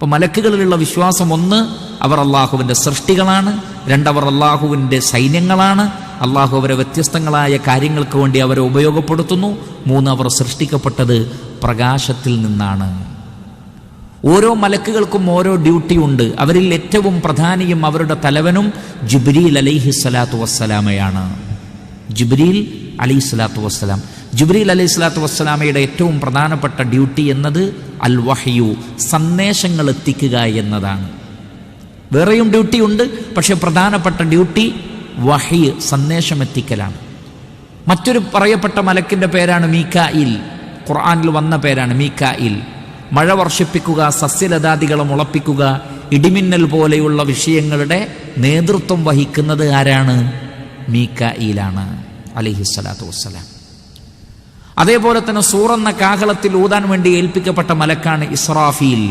അപ്പൊ മലക്കുകളിലുള്ള വിശ്വാസം ഒന്ന് അവർ അള്ളാഹുവിന്റെ സൃഷ്ടികളാണ്. രണ്ടവർ അള്ളാഹുവിന്റെ സൈന്യങ്ങളാണ്. അള്ളാഹു അവരെ വ്യത്യസ്തങ്ങളായ കാര്യങ്ങൾക്ക് വേണ്ടി അവരെ ഉപയോഗപ്പെടുത്തുന്നു. മൂന്ന് അവർ സൃഷ്ടിക്കപ്പെട്ടത് പ്രകാശത്തിൽ നിന്നാണ്. ഓരോ മലക്കുകൾക്കും ഓരോ ഡ്യൂട്ടി ഉണ്ട്. അവരിൽ ഏറ്റവും പ്രധാനിയും അവരുടെ തലവനും ജിബ്രീൽ അലൈഹി സ്വലാത്തു വസ്സലാമയാണ്. ജിബ്രീൽ അലൈഹി സ്വലാത്തു വസ്സലാം. ജിബ്രീൽ അലൈഹി സ്വലാത്തു വസ്സലാമയുടെ ഏറ്റവും പ്രധാനപ്പെട്ട ഡ്യൂട്ടി എന്നത് അൽ വഹയു സന്ദേശങ്ങൾ എത്തിക്കുക എന്നതാണ്. വേറെയും ഡ്യൂട്ടി ഉണ്ട് പക്ഷെ പ്രധാനപ്പെട്ട ഡ്യൂട്ടി വഹി സന്ദേശം എത്തിക്കലാണ്. മറ്റൊരു പറയപ്പെട്ട മലക്കിന്റെ പേരാണ് മീക്കായിൽ ഖുർആാനിൽ വന്ന പേരാണ് മീക്കായിൽ മഴ വർഷിപ്പിക്കുക സസ്യലതാദികളെ മുളപ്പിക്കുക ഇടിമിന്നൽ പോലെയുള്ള വിഷയങ്ങളുടെ നേതൃത്വം വഹിക്കുന്നത് ആരാണ്? മീക്കായിലാണ് അലിഹിസ്സലാത്തു വസ്സലാം. അതേപോലെ തന്നെ സൂറെന്ന കാഹളത്തിൽ ഊതാൻ വേണ്ടി ഏൽപ്പിക്കപ്പെട്ട മലക്കാണ് ഇസ്രാഫീൽ.